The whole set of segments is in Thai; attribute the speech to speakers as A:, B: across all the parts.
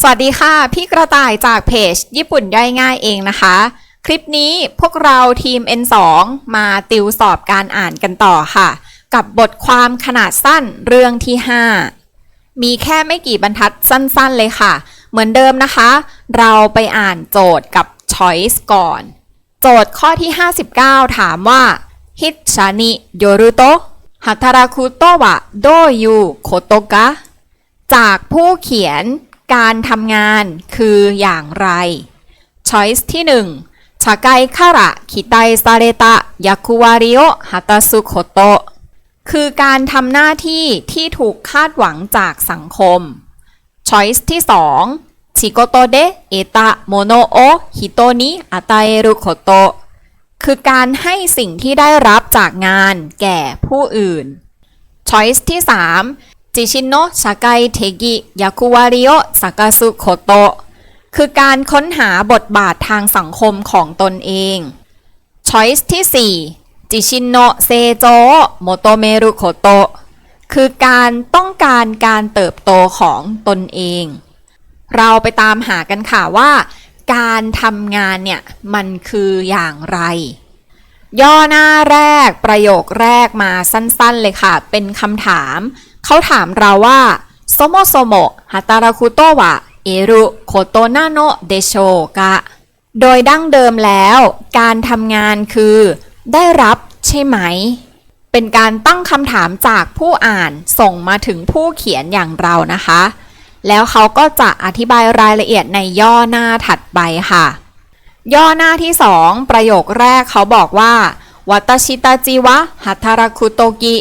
A: สวัสดีค่ะ พี่กระต่ายจากเพจ ญี่ปุ่นย่อยง่ายเองนะคะ คลิปนี้พวกเราทีม N2 มาติวสอบการอ่านกันต่อค่ะ กับบทความขนาดสั้นเรื่องที่ 5 มีแค่ไม่กี่บรรทัดสั้นๆเลยค่ะ เหมือนเดิมนะคะ เราไปอ่านโจทย์กับ Choice ก่อน โจทย์ข้อที่ 59 ถามว่าฮิตชานิโยรุโตะฮัตาราคุโตะวะโดยูโคโตกะจากผู้เขียน การทำงานคืออย่างไร Choice ที่1ชากายคาระคิไตซาเรตะยาคุวาริโอฮัตาสุโคโตะคือการทำหน้าที่ที่ถูกคาดหวังจากสังคม Choice ที่ 2ชิโกโตเดเอตะโมโนโอฮิโตนิอาตาเอรุโคโตะคือการให้สิ่งที่ได้รับจากงานแก่ผู้อื่น Choice ที่ 3 จิชินโนะชากายเทกิยาคุวาริโอสากาสุโคโตะคือการค้นหาบทบาททางสังคมของตนเอง Choice ที่4จิชินโนะเซโจโมโตเมรุโคโตะคือการต้องการการเติบโตของตนเอง เราไปตามหากันค่ะว่า การทำงานเนี่ย มันคืออย่างไร ย่อหน้าแรกประโยคแรกมาสั้นๆเลยค่ะ เป็นคำถาม เขาถามเราว่าโซโมโซโมฮัตาราคุโตวะเอรุโคโตนาโนเดโชกะโดยดั้งเดิมแล้ว การทำงานคือ ได้รับใช่ไหม เป็นการตั้งคำถามจากผู้อ่านส่งมาถึงผู้เขียนอย่างเรานะคะ แล้วเขาก็จะอธิบายรายละเอียดในย่อหน้าถัดไปค่ะ ย่อหน้าที่2ประโยคแรกเขาบอกว่าวัตชิตาจิวะฮัตาราคุโตกิ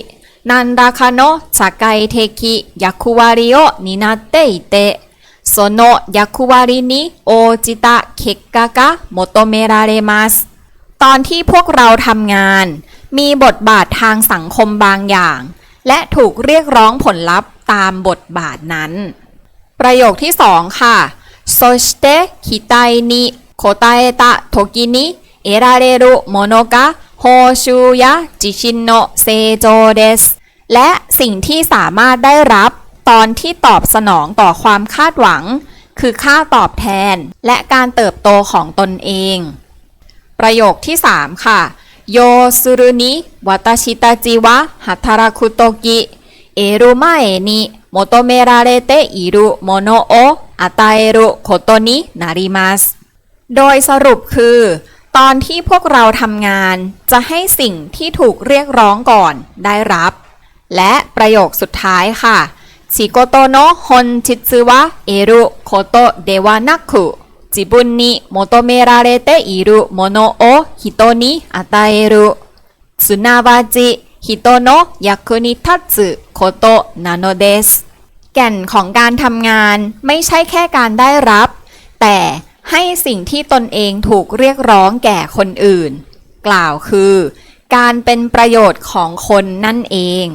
A: นันดาคาโนะสากายเทคิยาคุวาริโอนินาเตอิเตโซโนะยาคุวารินิโอจิตะเคกะกะโมโตเมราเรมัสตอนที่พวกเราทำงาน มีบทบาททางสังคมบางอย่าง และถูกเรียกร้องผลลัพธ์ตามบทบาทนั้น ประโยคที่ 2 ค่ะそして期待に応えた時に得られるものが報酬や自信の成長です และสิ่งที่สามารถได้รับตอนที่ตอบสนองต่อความคาดหวัง คือค่าตอบแทน และการเติบโตของตนเอง ประโยคที่ 3 ค่ะโยสุรุนิวาตาชิตาจิวะฮัตาราคุโตกิเอรุมาเอนิโมโตเมราเรเตอิรุโมโนโออาตาเอรุโคโตนินาริมัสโดยสรุปคือ ตอนที่พวกเราทำงานจะให้สิ่งที่ถูกเรียกร้องก่อนได้รับ และประโยคสุดท้ายค่ะชิโกโตโนะฮอนชิตซึวะเอรุโคโตเดวานักคุจิบุนนิโมโตเมราเรเตอิรุโมโนโอฮิโตนิอาตาเอรุสุนาวาจิฮิโตโนะยาคุนิทัตสึโคโตนาโนเดสแก่นของการทำงานไม่ใช่แค่การได้รับ แต่ให้สิ่งที่ตนเองถูกเรียกร้องแก่คนอื่น กล่าวคือ การเป็นประโยชน์ของคนนั่นเอง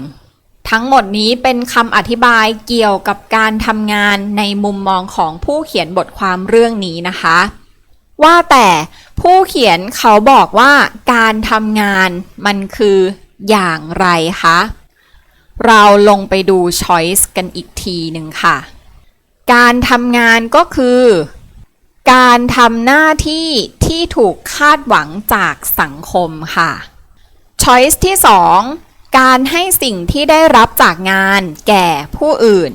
A: ทั้งหมดนี้เป็นคำอธิบายเกี่ยวกับการทำงานในมุมมองของผู้เขียนบทความเรื่องนี้นะคะ ว่าแต่ผู้เขียนเขาบอกว่าการทำงานมันคืออย่างไรคะ เราลงไปดู choice กันอีกทีหนึ่งค่ะ การทำงานก็คือ การทำหน้าที่ที่ถูกคาดหวังจากสังคมค่ะ choice ที่ 2 การให้สิ่งที่ได้รับจากงานแก่ผู้อื่น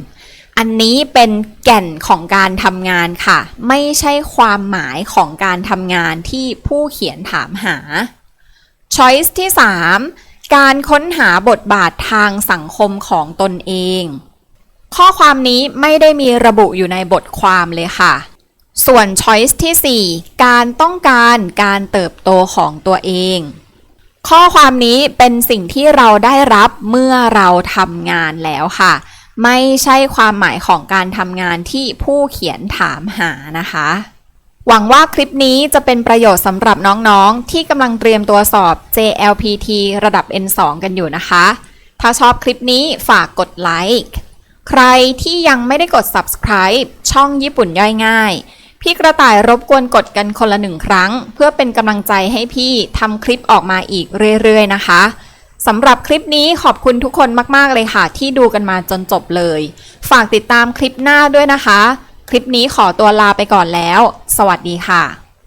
A: อันนี้เป็นแก่นของการทำงานค่ะ ไม่ใช่ความหมายของการทำงานที่ผู้เขียนถามหา choice ที่ 3 การค้นหาบทบาททางสังคมของตนเอง ข้อความนี้ไม่ได้มีระบุอยู่ในบทความเลยค่ะ ส่วน choice ที่ 4 การต้องการการเติบโตของตัวเอง ข้อความนี้เป็นสิ่งที่เราได้รับเมื่อเราทำงานแล้วค่ะ ไม่ใช่ความหมายของการทำงานที่ผู้เขียนถามหานะคะ หวังว่าคลิปนี้จะเป็นประโยชน์สำหรับน้องๆ ที่กำลังเตรียมตัวสอบ JLPT ระดับ N2 กันอยู่นะคะ ถ้าชอบคลิปนี้ฝากกดไลค์ ใครที่ยังไม่ได้กด subscribe ช่องญี่ปุ่นย่อยง่าย พี่กระต่ายรบกวนกดกันคนละหนึ่งครั้ง เพื่อเป็นกำลังใจให้พี่ทำคลิปออกมาอีกเรื่อยๆนะคะสำหรับคลิปนี้ขอบคุณทุกคนมากๆเลยค่ะ ที่ดูกันมาจนจบเลย ฝากติดตามคลิปหน้าด้วยนะคะ คลิปนี้ขอตัวลาไปก่อนแล้ว สวัสดีค่ะ